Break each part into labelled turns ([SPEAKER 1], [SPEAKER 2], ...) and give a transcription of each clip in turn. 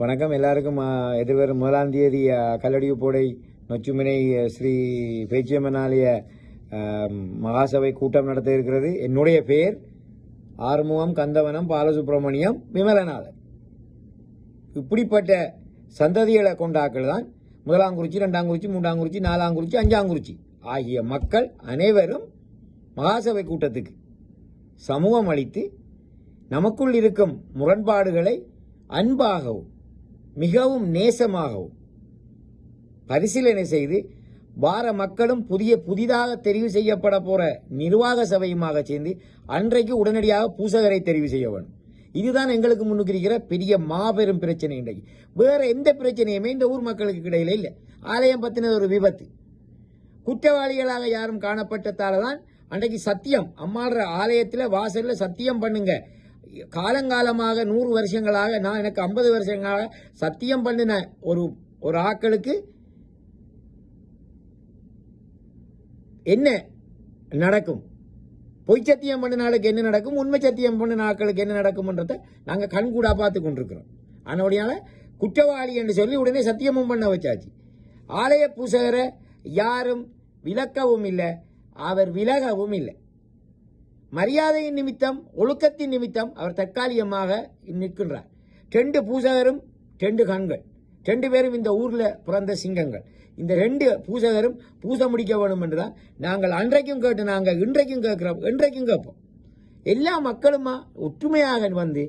[SPEAKER 1] வணக்கம். எல்லாருக்கும் எதிர்வரும் முதலாம் தேதி கல்லடியுப்போடை நொச்சுமினை ஸ்ரீ பேச்சியம்மனாலய மகாசபை கூட்டம் நடத்த இருக்கிறது. என்னுடைய பெயர் ஆறுமுகம் கந்தவனம் பாலசுப்ரமணியம் விமலநாதன் இப்படிப்பட்ட சந்ததிகளை கொண்டாக்கள் தான் முதலாங்குறிச்சி ரெண்டாங்குறிச்சி மூன்றாங்குறிச்சி நாலாங்குறிச்சி அஞ்சாங்குறிச்சி ஆகிய மக்கள் அனைவரும் மகாசபை கூட்டத்துக்கு சமூகம் அளித்து நமக்குள் இருக்கும் முரண்பாடுகளை அன்பாகவும் மிகவும் நேசமாகவும் பரிசீலனை செய்து வார மக்களும் புதிய புதிதாக தெரிவு செய்யப்பட போற நிர்வாக சபையுமாக சேர்ந்து அன்றைக்கு உடனடியாக பூசகரை தெரிவு செய்ய வேண்டும். இதுதான் எங்களுக்கு முன்னுக்கு இருக்கிற பெரிய மாபெரும் பிரச்சனை இன்றைக்கு. வேற எந்த பிரச்சனையுமே இந்த ஊர் மக்களுக்கு இடையில இல்லை. ஆலயம் பத்தினது ஒரு விபத்து. குற்றவாளிகளாக யாரும் காணப்பட்டதால தான் அன்றைக்கு சத்தியம் அம்மாடுற ஆலயத்தில் வாசலில் சத்தியம் பண்ணுங்க காலங்காலமாக நூறு வருஷங்களாக நான் எனக்கு ஐம்பது வருஷங்களாக சத்தியம் பண்ணின ஒரு ஒரு ஆக்களுக்கு என்ன நடக்கும்? பொய் சத்தியம் பண்ண நாளுக்கு என்ன நடக்கும்? உண்மை சத்தியம் பண்ணின ஆக்களுக்கு என்ன நடக்கும்ன்றத நாங்கள் கண்கூடா பார்த்து கொண்டிருக்கிறோம். அதனுடையால குற்றவாளி என்று சொல்லி உடனே சத்தியமும் பண்ண வச்சாச்சு. ஆலய பூசகரை யாரும் விலக்கவும் இல்லை அவர் விலகவும் இல்லை. மரியாதையின் நிமித்தம் ஒழுக்கத்தின் நிமித்தம் அவர் தற்காலிகமாக நிற்கின்றார். ரெண்டு பூசகரும் ரெண்டு கண்கள். ரெண்டு பேரும் இந்த ஊரில் பிறந்த சிங்கங்கள். இந்த ரெண்டு பூசகரும் பூசை முடிக்க வேணும் என்றுதான் நாங்கள் அன்றைக்கும் கேட்டு நாங்கள் இன்றைக்கும் கேட்கிறோம் இன்றைக்கும் கேட்போம். எல்லா மக்களுமா ஒற்றுமையாக வந்து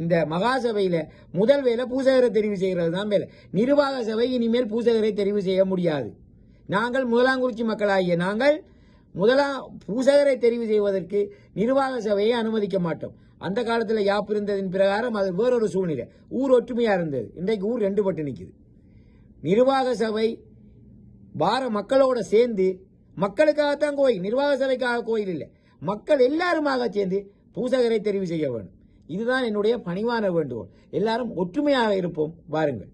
[SPEAKER 1] இந்த மகாசபையில் முதல் வேலை பூசகரை தெரிவு செய்கிறது தான் வேலை. நிர்வாக சபை இனிமேல் பூசகரை தெரிவு செய்ய முடியாது. நாங்கள் முதலாங்குறிச்சி மக்களாகிய நாங்கள் முதலா பூசகரை தெரிவு செய்வதற்கு நிர்வாக சபையை அனுமதிக்க மாட்டோம். அந்த காலத்தில் யாப்பு இருந்ததின் பிரகாரம் அது வேறொரு சூழ்நிலை. ஊர் ஒற்றுமையாக இருந்தது. இன்றைக்கு ஊர் ரெண்டு பட்டு நிற்குது நிர்வாக சபை வார மக்களோட சேர்ந்து மக்களுக்காகத்தான் கோயில் நிர்வாக சபைக்காக கோயில் இல்லை. மக்கள் எல்லாருமாக சேர்ந்து பூசகரை தெரிவு செய்ய வேண்டும். இதுதான் என்னுடைய பணிவான வேண்டுகோள். எல்லாரும் ஒற்றுமையாக இருப்போம். வாருங்கள்.